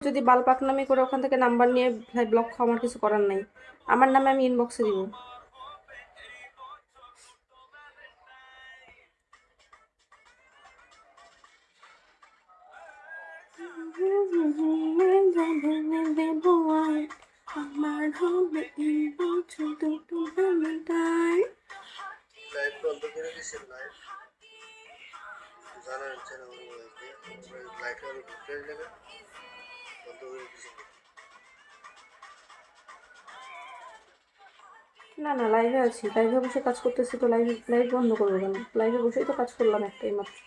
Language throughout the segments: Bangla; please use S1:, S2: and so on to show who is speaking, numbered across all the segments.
S1: যদি বাল পাকনামি করে ওখান থেকে নাম্বার নিয়ে ব্লক খাওয়া আমার কিছু করার নাই। আমার নামে আমি ইনবক্সে দিব।
S2: জানার ইচ্ছা না দিয়েছেন
S1: না না লাইভে আছি। লাইভে বসে কাজ করতেছি তো লাইভ লাইভ বন্ধ করব কেন? লাইভে বসেই তো কাজ করলাম একটাই মাত্র।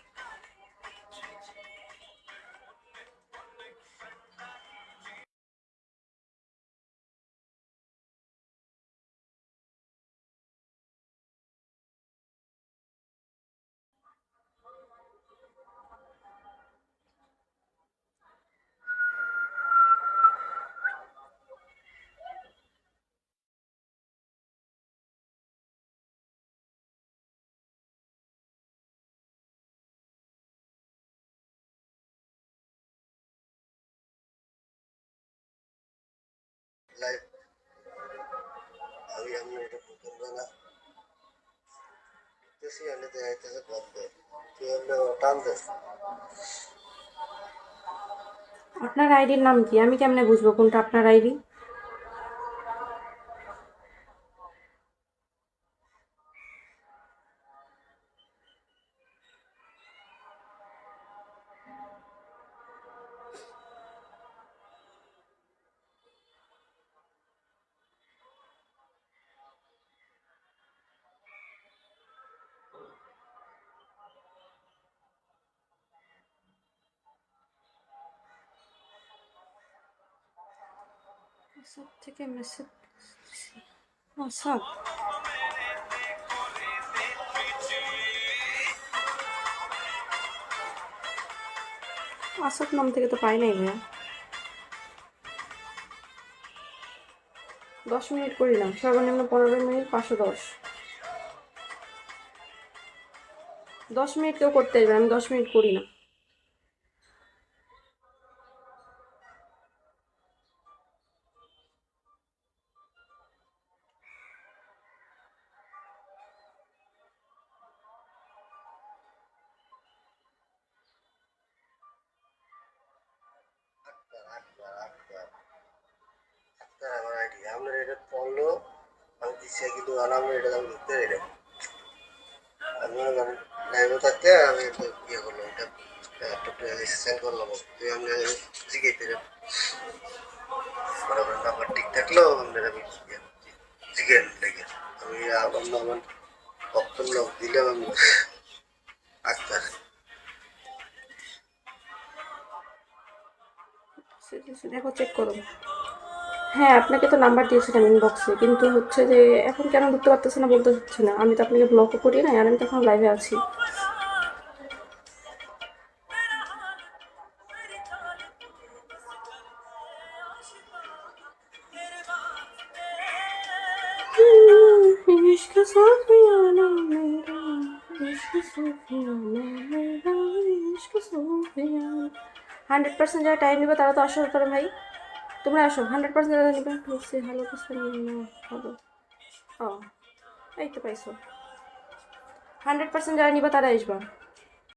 S2: লাইভ আমি আমি এটা টান
S1: আপনার আইডির নাম কি? আমি কেমনে বুঝব কোনটা আপনার আইডি? সব থেকে মেসেজ সব। আসাদ নাম থেকে তো পাই নাই ভাইয়া। দশ মিনিট করিলাম সর্বনিম্ন পনেরো মিনিট, পাঁচশো দশ। দশ মিনিট কেউ করতে আসবে আমি দশ মিনিট করি না।
S2: এটা পড়ল, আমি দিচ্ছি কিন্তু আমার এটা আমি ঢুকতে দিলে আমি লাইভে থাকতে আমি ইয়ে করলাম এটা সেন্ড করলাম। তুই আমি জিজ্ঞেস বরাবর নাম্বার ঠিক থাকলেও আপনার আমি জিজ্ঞেস লেগে। আমি আমার আমার বক্তব্য দিলাম আমি আক্তার
S1: দেখো চেক করো। হ্যাঁ আপনাকে তো নাম্বার দিয়েছিলাম ইনবক্সে কিন্তু হচ্ছে যে এখন কেন ঢুকতে পারতেছে না বলতে হচ্ছে না আমি তো আপনাকে ব্লকও করি না আর আমি তো এখন লাইভে আছি इश्क सूफियाना मेरा इश्क सूफियाना मेरा इश्क सूफियाना হান্ড্রেড পার্সেন্ট যারা টাইম নেবে তারা তো আসো তারা ভাই তোমরা আসো হান্ড্রেড পার্সেন্ট নেবে। বলছি হ্যালো হবে। ও, এই তো পাইছো। হান্ড্রেড পার্সেন্ট যারা নিবা তারা আসবা।